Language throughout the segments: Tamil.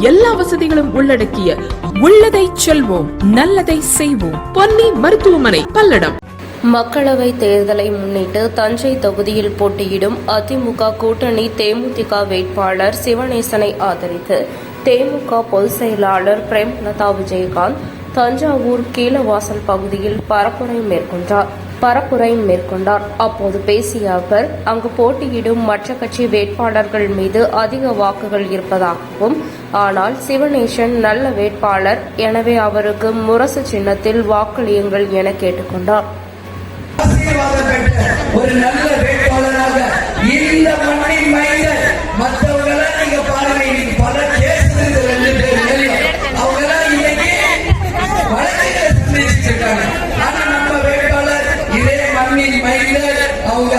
எல்லா வசதிகளும் உள்ளடக்கிய உள்ளதை செல்வோம் நல்லதை செய்வோம். பொன்னி மருத்துவமனை பல்லடம். மக்களவை தேர்தலை முன்னிட்டு தஞ்சை தொகுதியில் போட்டியிடும் அதிமுக கூட்டணி தேமுதிக வேட்பாளர் சிவநேசனை ஆதரித்து தேமுக பொதுச் செயலாளர் பிரேமலதா விஜயகாந்த் தஞ்சாவூர் கீழவாசல் பகுதியில் பரப்புரை மேற்கொண்டார். பரப்புரை மேற்கொண்டார். அப்போது பேசிய அவர் அங்கு போட்டியிடும் மற்ற கட்சி வேட்பாளர்கள் மீது அதிக வாக்குகள் இருப்பதாகவும் ஆனால் சிவநேசன் நல்ல வேட்பாளர் எனவே அவருக்கு முரசு சின்னத்தில் வாக்களியுங்கள் என கேட்டுக்கொண்டார். ஒரு நல்ல வேட்பாளராக இந்த மண்ணின் மைந்தர் அவங்க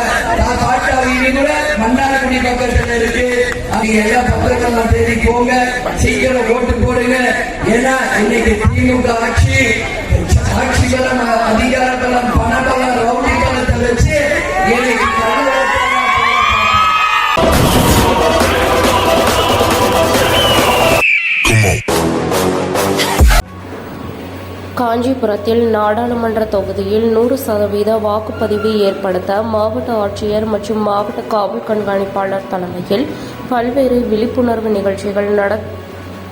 கூட மன்னார்குடி பக்கத்துல இருக்கு. அவங்க எல்லா பத்திரங்கள்லாம் தேடி போங்க. சீக்கிரம் ஓட்டு போடுங்க. ஏன்னா இன்னைக்கு திமுக ஆட்சி ஆட்சிகளை அதிக காஞ்சிபுரத்தில் நாடாளுமன்ற தொகுதியில் நூறு சதவீத வாக்குப்பதிவு ஏற்படுத்த மாவட்ட ஆட்சியர் மற்றும் மாவட்ட காவல் கண்காணிப்பாளர் தலைமையில் பல்வேறு விழிப்புணர்வு நிகழ்ச்சிகள் நட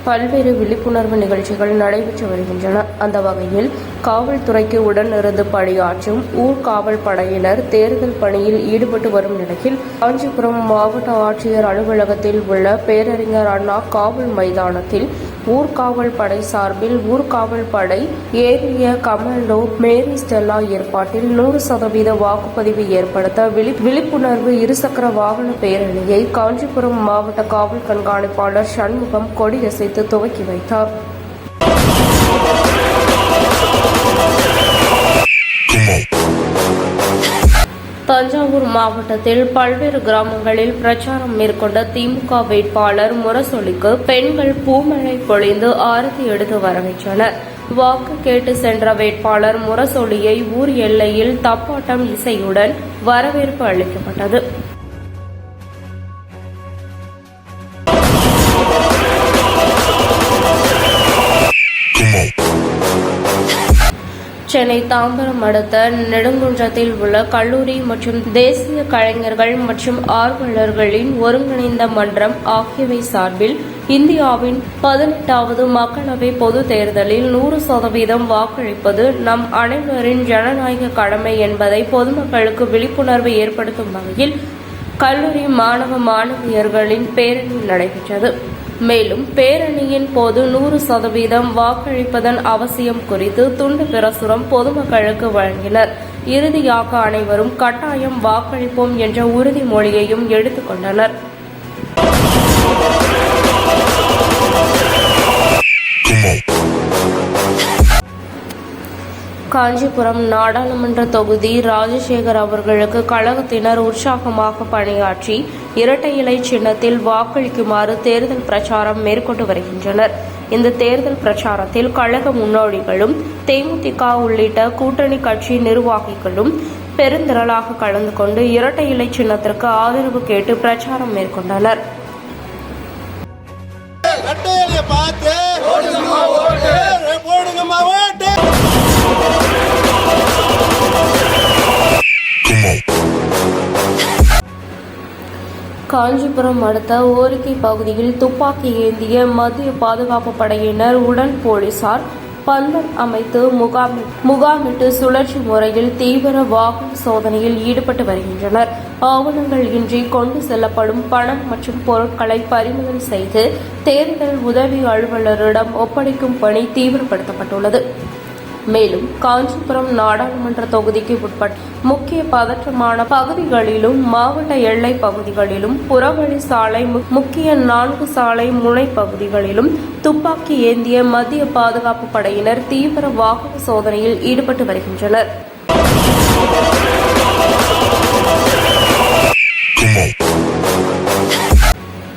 பல்வேறு விழிப்புணர்வு நிகழ்ச்சிகள் நடைபெற்று வருகின்றன. அந்த வகையில் காவல்துறைக்கு உடனிருந்து பணியாற்றும் ஊர்காவல் படையினர் தேர்தல் பணியில் ஈடுபட்டு வரும் நிலையில் காஞ்சிபுரம் மாவட்ட ஆட்சியர் அலுவலகத்தில் உள்ள பேரறிஞர் அண்ணா காவல் மைதானத்தில் ஊர்காவல் படை சார்பில் ஊர்காவல் படை ஏரிய கமாண்டோ மேரி ஸ்டெல்லா ஏற்பாட்டில் நூறு சதவீத வாக்குப்பதிவு ஏற்படுத்த விழி- விழிப்புணர்வு இருசக்கர வாகன பேரணியை காஞ்சிபுரம் மாவட்ட காவல் கண்காணிப்பாளர் சண்முகம் கொடியசைத்து துவக்கி வைத்தார். தஞ்சாவூர் மாவட்டத்தில் பல்வேறு கிராமங்களில் பிரச்சாரம் மேற்கொண்ட திமுக வேட்பாளர் முரசொலிக்கு பெண்கள் பூமழை பொழிந்து ஆரத்தி எடுத்து வரவேற்றனர். வாக்கு கேட்டு சென்ற வேட்பாளர் முரசொலியை ஊர் எல்லையில் தப்பாட்டம் இசையுடன் வரவேற்பு அளிக்கப்பட்டது. சென்னை தாம்பரம் அடுத்த நெடுங்குன்றத்தில் உள்ள கல்லூரி மற்றும் தேசிய கலைஞர்கள் மற்றும் ஆர்வலர்களின் ஒருங்கிணைந்த மன்றம் ஆகியவை சார்பில் இந்தியாவின் பதினெட்டாவது மக்களவை பொது தேர்தலில் நூறு சதவீதம் வாக்களிப்பது நம் அனைவரின் ஜனநாயக கடமை என்பதை பொதுமக்களுக்கு விழிப்புணர்வு ஏற்படுத்தும் வகையில் கல்லூரி மாணவ மாணவியர்களின் பேரணி நடைபெற்றது. மேலும் பேரணியின் போது நூறு சதவீதம் வாக்களிப்பதன் அவசியம் குறித்து துண்டு பிரசுரம் பொதுமக்களுக்கு வழங்கினர். இறுதியாக அனைவரும் கட்டாயம் வாக்களிப்போம் என்ற உறுதிமொழியையும் எடுத்துக்கொண்டனர் காஞ்சிபுரம் நாடாளுமன்ற தொகுதி ராஜசேகர் அவர்களுக்கு கழகத்தினர் உற்சாகமாக பணியாற்றி இரட்டை இலை சின்னத்தில் வாக்களிக்குமாறு தேர்தல் பிரச்சாரம் மேற்கொண்டு வருகின்றனர். இந்த தேர்தல் பிரச்சாரத்தில் கழக முன்னோடிகளும் தேமுதிக உள்ளிட்ட கூட்டணி கட்சி நிர்வாகிகளும் பெருந்திரளாக கலந்து கொண்டு இரட்டை இலை சின்னத்திற்கு ஆதரவு கேட்டு பிரச்சாரம் மேற்கொண்டனர். காஞ்சிபுரம் அடுத்த ஓரிக்கை பகுதியில் துப்பாக்கி ஏந்திய மத்திய பாதுகாப்பு படையினர் உடன் போலீசார் பந்தம் அமைத்து முகாமி முகாமிட்டு சுழற்சி முறையில் தீவிர வாகன சோதனையில் ஈடுபட்டு வருகின்றனர். ஆவணங்கள் இன்றி கொண்டு செல்லப்படும் பணம் மற்றும் பொருட்களை பறிமுதல் செய்து தேர்தல் உதவி அலுவலரிடம் ஒப்படைக்கும் பணி தீவிரப்படுத்தப்பட்டுள்ளது. மேலும் காஞ்சிபுரம் நாடாளுமன்ற தொகுதிக்கு உட்பட்ட முக்கிய பதற்றமான பகுதிகளிலும் மாவட்ட எல்லை பகுதிகளிலும் புறவழி சாலை முக்கிய நான்கு சாலை முனை பகுதிகளிலும் துப்பாக்கி ஏந்திய மத்திய பாதுகாப்பு படையினர் தீவிர வாகன சோதனையில் ஈடுபட்டு வருகின்றனர்.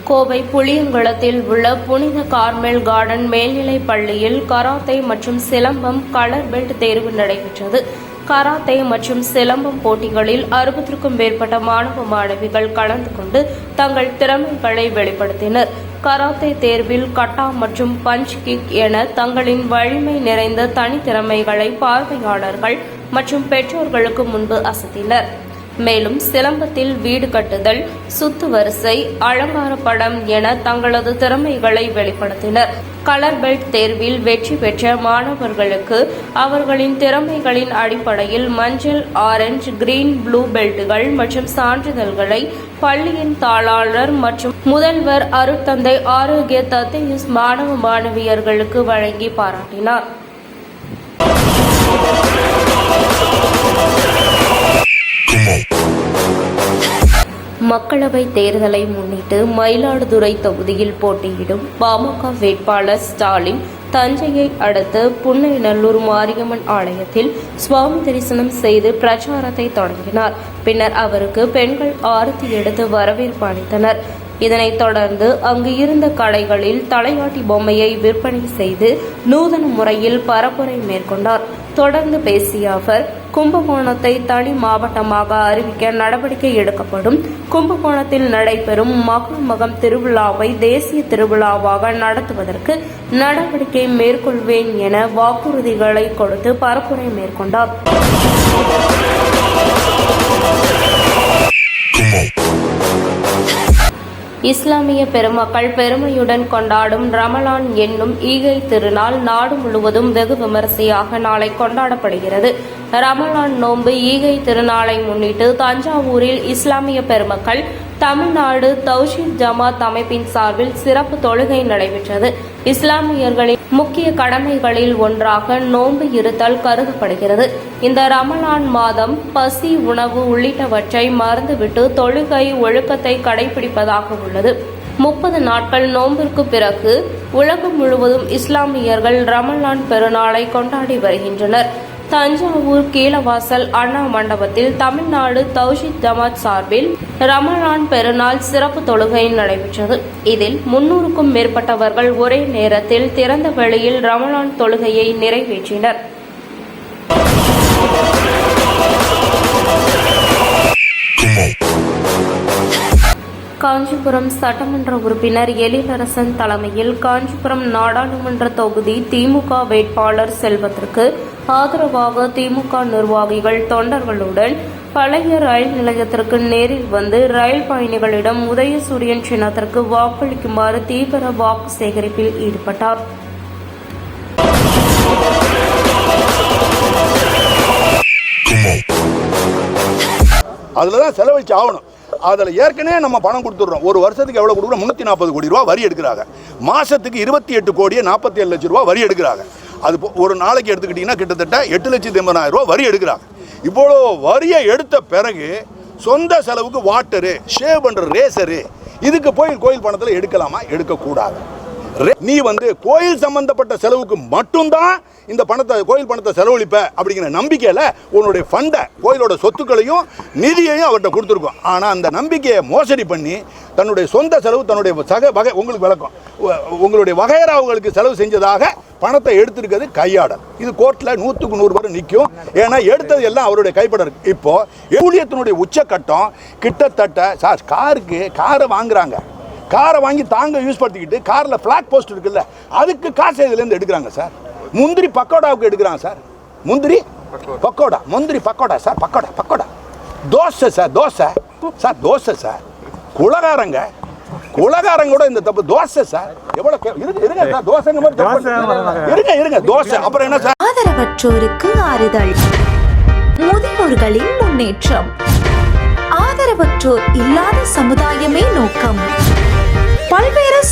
கோவை புளியங்குளத்தில் உள்ள புனித கார்மெல் கார்டன் மேல்நிலைப் பள்ளியில் கராத்தே மற்றும் சிலம்பம் கலர் பெல்ட் தேர்வு நடைபெற்றது. கராத்தே மற்றும் சிலம்பம் போட்டிகளில் அறுபத்திற்கும் மேற்பட்ட மாணவ மாணவிகள் கலந்து கொண்டு தங்கள் திறமைகளை வெளிப்படுத்தினர். கராத்தே தேர்வில் கட்டா மற்றும் பஞ்ச் கிக் என தங்களின் வலிமை நிறைந்த தனித்திறமைகளை பார்வையாளர்கள் மற்றும் பெற்றோர்களுக்கு முன்பு அசத்தினர். மேலும் சிலம்பத்தில் வீடு கட்டுதல் சுத்து வரிசை அலங்கார படம் என தங்களது திறமைகளை வெளிப்படுத்தினர். கலர் பெல்ட் தேர்வில் வெற்றி பெற்ற மாணவர்களுக்கு அவர்களின் திறமைகளின் அடிப்படையில் மஞ்சள் ஆரஞ்சு கிரீன் ப்ளூ பெல்ட்டுகள் மற்றும் சான்றிதழ்களை பள்ளியின் தாளாளர் மற்றும் முதல்வர் அருட்தந்தை ஆரோக்கிய தத்தையுஸ் மாணவ மாணவியர்களுக்கு வழங்கி பாராட்டினார். மக்களவை தேர்தலை முன்னிட்டு மயிலாடுதுறை தொகுதியில் போட்டியிடும் பாமக வேட்பாளர் ஸ்டாலின் தஞ்சையை அடுத்து புன்னைநல்லூர் மாரியம்மன் ஆலயத்தில் சுவாமி தரிசனம் செய்து பிரச்சாரத்தை தொடங்கினார். பின்னர் அவருக்கு பெண்கள் ஆரத்தி எடுத்து வரவேற்பு அளித்தனர். இதனைத் தொடர்ந்து அங்கு இருந்த கடைகளில் தலையாட்டி பொம்மையை விற்பனை செய்து நூதன முறையில் பரப்புரை மேற்கொண்டார். தொடர்ந்து பேசிய அவர் கும்பகோணத்தை தனி மாவட்டமாக அறிவிக்க நடவடிக்கை எடுக்கப்படும். கும்பகோணத்தில் நடைபெறும் மகாமகம் திருவிழாவை தேசிய திருவிழாவாக நடத்துவதற்கு நடவடிக்கை மேற்கொள்வேன் என வாக்குறுதிகளை கொடுத்து பரப்புரை மேற்கொண்டார். இஸ்லாமிய பெருமக்கள் பெருமையுடன் கொண்டாடும் ரமலான் என்னும் ஈகை திருநாள் நாடு முழுவதும் வெகு விமரிசையாக நாளை கொண்டாடப்படுகிறது. ரமலான் நோன்பு ஈகை திருநாளை முன்னிட்டு தஞ்சாவூரில் இஸ்லாமிய பெருமக்கள் தமிழ்நாடு தௌஷீத் ஜமாத் அமைப்பின் சார்பில் சிறப்பு தொழுகை நடைபெற்றது. இஸ்லாமியர்களின் முக்கிய கடமைகளில் ஒன்றாக நோன்பு இருத்தல் கருதப்படுகிறது. இந்த ரமலான் மாதம் பசி உணவு உள்ளிட்டவற்றை மறந்துவிட்டு தொழுகை ஒழுக்கத்தை கடைபிடிப்பதாக உள்ளது. முப்பது நாட்கள் நோன்பிற்கு பிறகு உலகம் முழுவதும் இஸ்லாமியர்கள் ரமலான் பெருநாளை கொண்டாடி வருகின்றனர். தஞ்சாவூர் கீழவாசல் அண்ணா மண்டபத்தில் தமிழ்நாடு தௌஷித் ஜமாத் சார்பில் ரமலான் பெருநாள் சிறப்பு தொழுகை நடைபெற்றது. இதில் முன்னூறுக்கும் மேற்பட்டவர்கள் ஒரே நேரத்தில் திறந்த வெளியில் ரமலான் தொழுகையை நிறைவேற்றினர். காஞ்சிபுரம் சட்டமன்ற உறுப்பினர் எழிலரசன் தலைமையில் காஞ்சிபுரம் நாடாளுமன்ற தொகுதி திமுக வேட்பாளர் செல்வத்திற்கு ஆதரவாக திமுக நிர்வாகிகள் தொண்டர்களுடன் பழைய ரயில் நிலையத்திற்கு நேரில் வந்து ரயில் பயணிகளிடம் உதயசூரியன் சின்னத்திற்கு வாக்களிக்குமாறு தீவிர வாக்கு சேகரிப்பில் ஈடுபட்டார். அதில் தான் செலவழிச்சு ஆகணும். அதில் ஏற்கனவே நம்ம பணம் கொடுத்துட்றோம். ஒரு வருஷத்துக்கு எவ்வளோ கொடுக்குறோம்? முந்நூற்றி நாற்பது கோடி ரூபா வரி எடுக்கிறாங்க. மாதத்துக்கு இருபத்தி எட்டு கோடியே நாற்பத்தி ஏழு லட்ச ரூபா வரி எடுக்கிறாங்க. அது போ- ஒரு நாளைக்கு எடுத்துக்கிட்டிங்கன்னா கிட்டத்தட்ட எட்டு லட்சத்தி எண்பதாயிரம் ரூபா வரி எடுக்கிறாங்க. இவ்வளோ வரியை எடுத்த பிறகு சொந்த செலவுக்கு வாட்டரு ஷேவ் பண்ணுற ரேசரு இதுக்கு போய் கோயில் பணத்தில் எடுக்கலாமா? எடுக்கக்கூடாது. நீ வந்து கோயில் சம்பந்தப்பட்ட செலவுக்கு மட்டும்தான் இந்த பணத்தை கோயில் பணத்தை செலவழிப்ப அப்படிங்கிற நம்பிக்கையில் உன்னுடைய ஃபண்டை கோயிலோட சொத்துக்களையும் நிதியையும் அவர்கிட்ட கொடுத்துருக்கோம். ஆனால் அந்த நம்பிக்கையை மோசடி பண்ணி தன்னுடைய சொந்த செலவு தன்னுடைய சக வகை உங்களுக்கு விளக்கம். உங்களுடைய வகையறாவுகளுக்கு செலவு செஞ்சதாக பணத்தை எடுத்திருக்கிறது கையாடல். இது கோர்ட்டில் நூற்றுக்கு நூறு பேர் நிற்கும் ஏன்னா எடுத்தது எல்லாம் அவருடைய கைப்பட இருக்கு. இப்போ ஊழியத்தினுடைய உச்சக்கட்டம் கிட்டத்தட்ட சார் காருக்கு காரை வாங்குறாங்க. காரை வாங்கி தாங்க யூஸ் படுத்திக்கிட்டு காரில் ஃப்ளாக் போஸ்ட் இருக்குல்ல அதுக்கு காசு இதுலேருந்து எடுக்கிறாங்க சார். முந்திரி பக்கோடாவுக்கு எடுக்கிறாங்க சார். முந்திரி பக்கோடா முந்திரி pakoda sir pakoda pakoda. Dosa sir dosa. Sir dosa sir. குலகாரங்க குலகாரங்க கூட இந்த தப்பு தோசை சார். எவ்வளோ கே- இருங்க இருங்க சார் தோசைங்க மாதிரி. இருங்க இருங்க தோசை. அப்புறம் என்ன சார்? ஆதரவற்றோருக்கு ஆறுதல். முதியோர்களின் முன்னேற்றம். ஆதரவற்றோர் இல்லாத சமுதாயமே நோக்கம்.